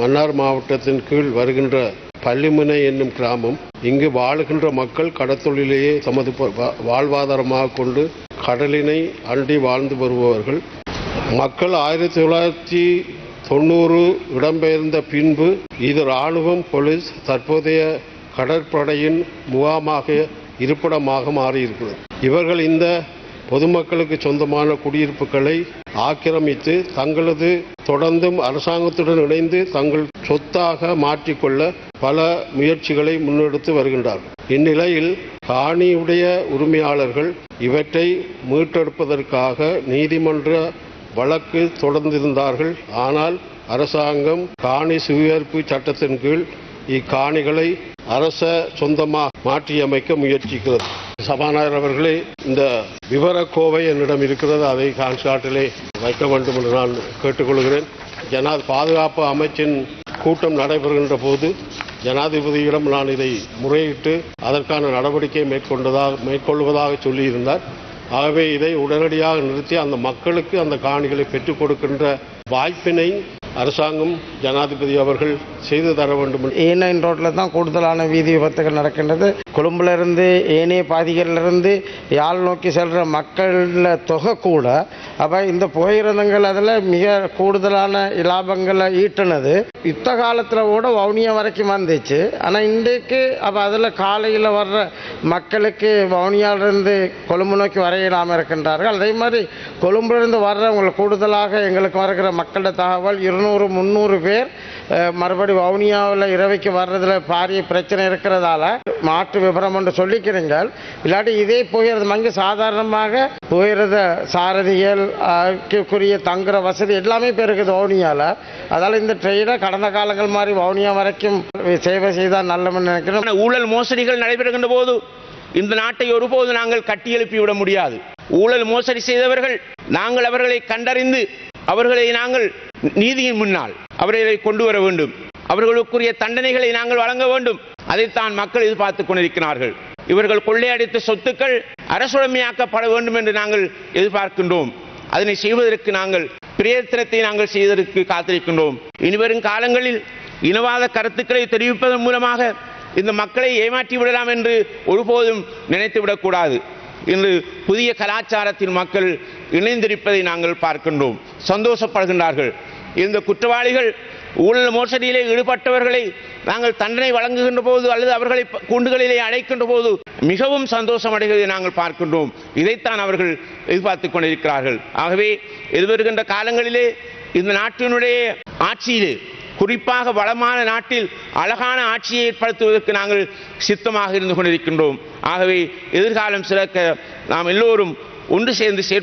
மன்னார் மாவட்டத்தின் கீழ் வருகின்ற பள்ளிமுனை என்னும் கிராமம் இங்கு வாழுகின்ற மக்கள் கடத்தொழிலேயே தமது வா- வாழ்வாதாரமாக கொண்டு கடலினை அண்டி வாழ்ந்து வருபவர்கள். மக்கள் ஆயிரத்தி தொள்ளாயிரத்தி தொண்ணூறு இடம்பெயர்ந்த பின்பு இது இராணுவம் போலீஸ் தற்போதைய கடற்படையின் முகாமாக இருப்பிடமாக மாறியிருக்கிறது. இவர்கள் இந்த பொதுமக்களுக்கு சொந்தமான குடியிருப்புகளை ஆக்கிரமித்து தங்களது தொடர்ந்தும் அரசாங்கத்துடன் இணைந்து தங்கள் சொத்தாக மாற்றிக்கொள்ள பல முயற்சிகளை முன்னெடுத்து வருகின்றார்கள். இந்நிலையில் காணியுடைய உரிமையாளர்கள் இவற்றை மீட்டெடுப்பதற்காக நீதிமன்ற வழக்கு தொடர்ந்திருந்தார்கள். ஆனால் அரசாங்கம் காணி சுவீகரிப்பு சட்டத்தின் கீழ் இக்காணிகளை அரச சொந்தமாக மாற்றியமைக்க முயற்சிக்கிறது. சபாநாயகர் அவர்களே இந்த விவரக்கோவை என்னிடம் இருக்கிறது. அதை கான்ஸ்டாட்டிலே வைக்க வேண்டும் என்று நான் கேட்டுக்கொள்கிறேன். ஜனா பாதுகாப்பு அமைச்சின் கூட்டம் நடைபெறுகின்ற போது ஜனாதிபதியிடம் நான் இதை முறையிட்டு அதற்கான நடவடிக்கை மேற்கொண்டதாக மேற்கொள்வதாக சொல்லியிருந்தார். ஆகவே இதை உடனடியாக நிறுத்தி அந்த மக்களுக்கு அந்த காணிகளை பெற்றுக் கொடுக்கின்ற வாய்ப்பினை அரசாங்கம் ஜனாதிபதி அவர்கள் செய்து தர வேண்டும் என்று. ஏ நைன் ரோட்டில் தான் கூடுதலான வீதி விபத்துகள் நடக்கின்றது. கொழும்புலேருந்து ஏனைய பாதிகளிலிருந்து யாழ் நோக்கி செல்கிற மக்களில் தொகை கூட அப்போ இந்த புகையிரதங்கள் அதில் மிக கூடுதலான லாபங்களை ஈட்டினது. யுத்த காலத்தில் கூட வவுனியா வரைக்கும் வந்துச்சு. ஆனால் இன்றைக்கு அப்போ அதில் காலையில் வர்ற மக்களுக்கு வவுனியாவிலிருந்து கொழும்பு நோக்கி வரையிடாமல் இருக்கின்றார்கள். அதே மாதிரி கொழும்புலேருந்து வர்றவங்க கூடுதலாக எங்களுக்கு வருகிற மக்களோட தகவல் இருநூறு முந்நூறு பேர் மறுபடி வவுனியாவில் இரவைக்கு வர்றதுல பாரிய பிரச்சனை இருக்கிறதால மாற்று விவரம் என்று சொல்லிக்கிறீங்கள் இல்லாட்டி இதே போகிறது அங்கே சாதாரணமாக புகையிரத சாரதிகள் அதுக்குரிய தங்குற வசதி எல்லாமே இப்போ இருக்குது வவுனியாவில் அதால் இந்த ட்ரெயினை கடந்த காலங்கள் மாதிரி வவுனியா வரைக்கும் சேவை செய்தால் நல்லதுன்னு நினைக்கிறோம். ஊழல் மோசடிகள் நடைபெறுகின்ற போது இந்த நாட்டை ஒருபோது நாங்கள் கட்டியெழுப்பி விட முடியாது. ஊழல் மோசடி செய்தவர்கள் நாங்கள் அவர்களை கண்டறிந்து அவர்களை நாங்கள் நீதியின் முன்னால் அவர்களை கொண்டு வர வேண்டும். அவர்களுக்குரிய தண்டனைகளை நாங்கள் வழங்க வேண்டும். அதைத்தான் மக்கள் எதிர்பார்த்துக் கொண்டிருக்கிறார்கள். இவர்கள் கொள்ளையடித்த சொத்துக்கள் அரசுடைமையாக்கப்பட வேண்டும் என்று நாங்கள் எதிர்பார்க்கின்றோம். அதனை செய்வதற்கு நாங்கள் பிரயத்தனத்தை நாங்கள் செய்வதற்கு காத்திருக்கின்றோம். இனிவரும் காலங்களில் இனவாத கருத்துக்களை தெரிவிப்பதன் மூலமாக இந்த மக்களை ஏமாற்றி விடலாம் என்று ஒருபோதும் நினைத்து விடக்கூடாது இன்று புதிய கலாச்சாரத்தின் மக்கள் இணைந்திருப்பதை நாங்கள் பார்க்கின்றோம். சந்தோஷப்படுகின்றார்கள். இந்த குற்றவாளிகள் ஊழல் மோசடியிலே ஈடுபட்டவர்களை நாங்கள் தண்டனை வழங்குகின்ற போது அல்லது அவர்களை ப- கூண்டுகளிலே அடைக்கின்ற போது மிகவும் சந்தோஷம் அடைகிறதை நாங்கள் பார்க்கின்றோம். இதைத்தான் அவர்கள் எதிர்பார்த்துக் கொண்டிருக்கிறார்கள். ஆகவே எதிர்வருகின்ற காலங்களிலே இந்த நாட்டினுடைய ஆட்சியிலே குறிப்பாக வளமான நாட்டில் அழகான ஆட்சியை ஏற்படுத்துவதற்கு நாங்கள் சித்தமாக இருந்து கொண்டிருக்கின்றோம். ஆகவே எதிர்காலம் சிறக்க நாம் எல்லோரும் ஒன்று சேர்ந்து